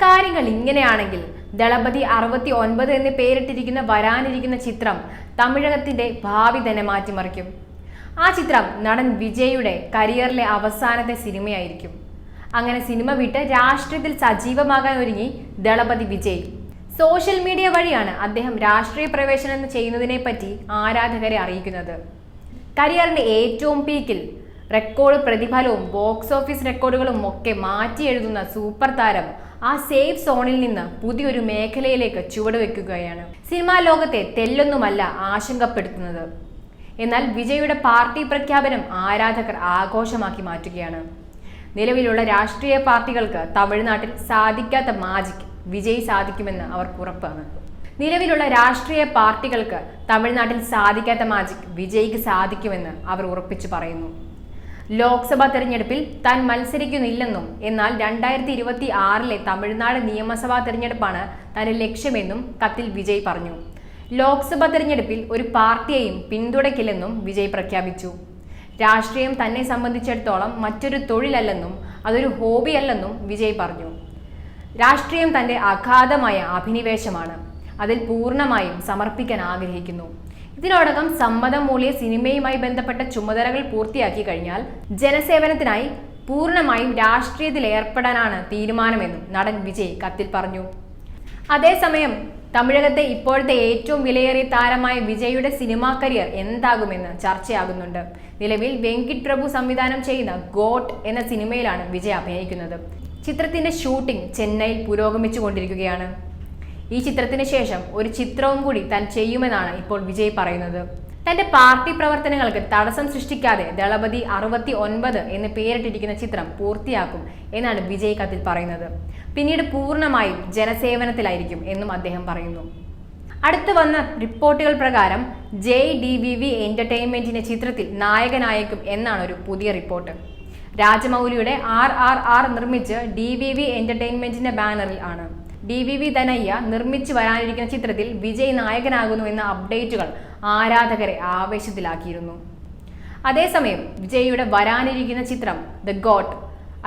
കാര്യങ്ങൾ ഇങ്ങനെയാണെങ്കിൽ ദളപതി അറുപത്തി ഒൻപത് എന്ന് പേരിട്ടിരിക്കുന്ന വരാനിരിക്കുന്ന ചിത്രം തമിഴകത്തിന്റെ ഭാവി തന്നെ മാറ്റിമറിക്കും. ആ ചിത്രം നടൻ വിജയുടെ കരിയറിലെ അവസാനത്തെ സിനിമയായിരിക്കും. അങ്ങനെ സിനിമ വിട്ട് രാഷ്ട്രീയത്തിൽ സജീവമാകാൻ ഒരുങ്ങി ദളപതി വിജയ്. സോഷ്യൽ മീഡിയ വഴിയാണ് അദ്ദേഹം രാഷ്ട്രീയ പ്രവേശനം ചെയ്യുന്നതിനെ പറ്റി ആരാധകരെ അറിയിക്കുന്നത്. കരിയറിന്റെ ഏറ്റവും പീക്കിൽ റെക്കോർഡ് പ്രതിഫലവും ബോക്സ് ഓഫീസ് റെക്കോർഡുകളും ഒക്കെ മാറ്റി എഴുതുന്ന സൂപ്പർ താരം ആ സേഫ് സോണിൽ നിന്ന് പുതിയൊരു മേഖലയിലേക്ക് ചുവടുവെക്കുകയാണ് സിനിമാ ലോകത്തെ തെല്ലൊന്നുമല്ല ആശങ്കപ്പെടുത്തുന്നത്. എന്നാൽ വിജയുടെ പാർട്ടി പ്രഖ്യാപനം ആരാധകർ ആഘോഷമാക്കി മാറ്റുകയാണ്. നിലവിലുള്ള രാഷ്ട്രീയ പാർട്ടികൾക്ക് തമിഴ്നാട്ടിൽ സാധിക്കാത്ത മാജിക് വിജയ് സാധിക്കുമെന്ന് അവർക്ക് ഉറപ്പാണ്. നിലവിലുള്ള രാഷ്ട്രീയ പാർട്ടികൾക്ക് തമിഴ്നാട്ടിൽ സാധിക്കാത്ത മാജിക് വിജയ്ക്ക് സാധിക്കുമെന്ന് അവർ ഉറപ്പിച്ചു പറയുന്നു. ലോക്സഭാ തെരഞ്ഞെടുപ്പിൽ താൻ മത്സരിക്കുന്നില്ലെന്നും എന്നാൽ രണ്ടായിരത്തി ഇരുപത്തി ആറിലെ തമിഴ്നാട് നിയമസഭാ തെരഞ്ഞെടുപ്പാണ് തന്റെ ലക്ഷ്യമെന്നും കത്തിൽ വിജയ് പറഞ്ഞു. ലോക്സഭാ തെരഞ്ഞെടുപ്പിൽ ഒരു പാർട്ടിയെയും പിന്തുണയ്ക്കില്ലെന്നും വിജയ് പ്രഖ്യാപിച്ചു. രാഷ്ട്രീയം തന്നെ സംബന്ധിച്ചിടത്തോളം മറ്റൊരു തൊഴിലല്ലെന്നും അതൊരു ഹോബിയല്ലെന്നും വിജയ് പറഞ്ഞു. രാഷ്ട്രീയം തന്റെ അഗാധമായ അഭിനിവേശമാണ്. അതിൽ പൂർണമായും സമർപ്പിക്കാൻ ആഗ്രഹിക്കുന്നു. ഇതിനോടകം സമ്മതം മൂളിയ സിനിമയുമായി ബന്ധപ്പെട്ട ചുമതലകൾ പൂർത്തിയാക്കി കഴിഞ്ഞാൽ ജനസേവനത്തിനായി പൂർണമായും രാഷ്ട്രീയത്തിൽ ഏർപ്പെടാനാണ് തീരുമാനമെന്നും നടൻ വിജയ് കത്തിൽ പറഞ്ഞു. അതേസമയം തമിഴകത്തെ ഇപ്പോഴത്തെ ഏറ്റവും വിലയേറിയ താരമായ വിജയുടെ സിനിമാ കരിയർ എന്താകുമെന്ന് ചർച്ചയാകുന്നുണ്ട്. നിലവിൽ വെങ്കിട്ട് പ്രഭു സംവിധാനം ചെയ്യുന്ന ഗോട്ട് എന്ന സിനിമയിലാണ് വിജയ് അഭിനയിക്കുന്നത്. ചിത്രത്തിന്റെ ഷൂട്ടിംഗ് ചെന്നൈയിൽ പുരോഗമിച്ചുകൊണ്ടിരിക്കുകയാണ്. ഈ ചിത്രത്തിന് ശേഷം ഒരു ചിത്രവും കൂടി താൻ ചെയ്യുമെന്നാണ് ഇപ്പോൾ വിജയ് പറയുന്നത്. തന്റെ പാർട്ടി പ്രവർത്തനങ്ങൾക്ക് തടസ്സം സൃഷ്ടിക്കാതെ ദളപതി അറുപത്തി ഒൻപത് എന്ന് പേരിട്ടിരിക്കുന്ന ചിത്രം പൂർത്തിയാക്കും എന്നാണ് വിജയ് കത്തിൽ പറയുന്നത്. പിന്നീട് പൂർണമായും ജനസേവനത്തിലായിരിക്കും എന്നും അദ്ദേഹം പറയുന്നു. അടുത്ത് വന്ന റിപ്പോർട്ടുകൾ പ്രകാരം ജെ ഡി വി വി എന്റർടൈൻമെന്റിന്റെ ചിത്രത്തിൽ നായകനായേക്കും എന്നാണ് ഒരു പുതിയ റിപ്പോർട്ട്. രാജമൗലിയുടെ ആർ ആർ ആർ നിർമ്മിച്ച് ഡി വി വി എന്റർടൈൻമെന്റിന്റെ ബാനറിൽ ആണ്. ഡി വി വി ധനയ്യ നിർമ്മിച്ചു വരാനിരിക്കുന്ന ചിത്രത്തിൽ വിജയ് നായകനാകുന്നു എന്ന അപ്ഡേറ്റുകൾ ആരാധകരെ ആവേശത്തിലാക്കിയിരുന്നു. അതേസമയം വിജയ്യുടെ വരാനിരിക്കുന്ന ചിത്രം ദ ഗോട്ട്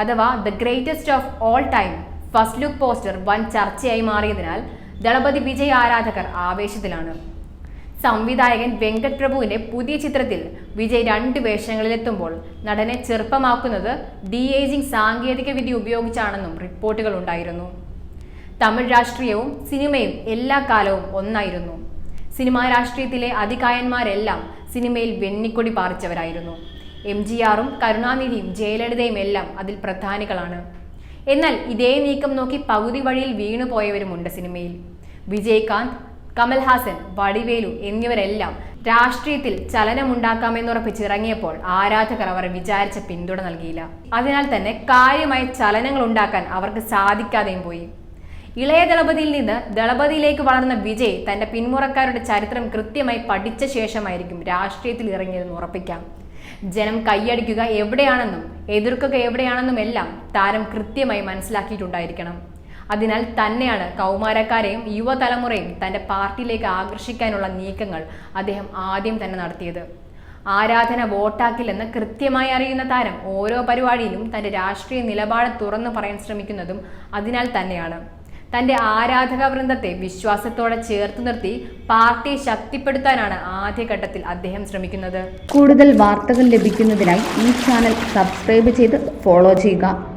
അഥവാ the greatest of all time first look poster വൻ ചർച്ചയായി മാറിയതിനാൽ ദളപതി വിജയ് ആരാധകർ ആവേശത്തിലാണ്. സംവിധായകൻ വെങ്കട് പ്രഭുവിന്റെ പുതിയ ചിത്രത്തിൽ വിജയ് രണ്ട് വേഷങ്ങളിലെത്തുമ്പോൾ നടനെ ചെറുപ്പമാക്കുന്നത് ഡി ഏജിംഗ് സാങ്കേതിക വിദ്യ ഉപയോഗിച്ചാണെന്നും റിപ്പോർട്ടുകൾ ഉണ്ടായിരുന്നു. തമിഴ് രാഷ്ട്രീയവും സിനിമയും എല്ലാ കാലവും ഒന്നായിരുന്നു. സിനിമാ രാഷ്ട്രീയത്തിലെ അതികായന്മാരെല്ലാം സിനിമയിൽ വെന്നിക്കൊടി പാറിച്ചവരായിരുന്നു. എം ജി ആറും കരുണാനിധിയും ജയലളിതയും എല്ലാം അതിൽ പ്രധാനികളാണ്. എന്നാൽ ഇതേ നീക്കം നോക്കി പകുതി വഴിയിൽ വീണുപോയവരുമുണ്ട് സിനിമയിൽ. വിജയകാന്ത് കമൽഹാസൻ വടിവേലു എന്നിവരെല്ലാം രാഷ്ട്രീയത്തിൽ ചലനമുണ്ടാക്കാമെന്നുറപ്പിച്ചിറങ്ങിയപ്പോൾ ആരാധകർ അവർ വിചാരിച്ച പിന്തുണ നൽകിയില്ല. അതിനാൽ തന്നെ കാര്യമായ ചലനങ്ങൾ ഉണ്ടാക്കാൻ അവർക്ക് സാധിക്കാതെയും പോയി. ഇളയ ദളപതിയിൽ നിന്ന് ദളപതിയിലേക്ക് വളർന്ന വിജയ് തന്റെ പിന്മുറക്കാരുടെ ചരിത്രം കൃത്യമായി പഠിച്ച ശേഷമായിരിക്കും രാഷ്ട്രീയത്തിൽ ഇറങ്ങിയതെന്ന് ഉറപ്പിക്കാം. ജനം കൈയടിക്കുക എവിടെയാണെന്നും എതിർക്കുക എവിടെയാണെന്നും എല്ലാം താരം കൃത്യമായി മനസ്സിലാക്കിയിട്ടുണ്ടായിരിക്കണം. അതിനാൽ തന്നെയാണ് കൗമാരക്കാരെയും യുവതലമുറയും തന്റെ പാർട്ടിയിലേക്ക് ആകർഷിക്കാനുള്ള നീക്കങ്ങൾ അദ്ദേഹം ആദ്യം തന്നെ നടത്തിയത്. ആരാധന വോട്ടാക്കില്ലെന്ന് കൃത്യമായി അറിയുന്ന താരം ഓരോ പരിപാടിയിലും തന്റെ രാഷ്ട്രീയ നിലപാട് തുറന്നു പറയാൻ ശ്രമിക്കുന്നതും അതിനാൽ തന്നെയാണ്. തന്റെ ആരാധക വൃന്ദത്തെ വിശ്വാസത്തോടെ ചേർത്ത് നിർത്തി പാർട്ടിയെ ശക്തിപ്പെടുത്താനാണ് ആദ്യഘട്ടത്തിൽ അദ്ദേഹം ശ്രമിക്കുന്നത്. കൂടുതൽ വാർത്തകൾ ലഭിക്കുന്നതിനായി ഈ ചാനൽ സബ്സ്ക്രൈബ് ചെയ്ത് ഫോളോ ചെയ്യുക.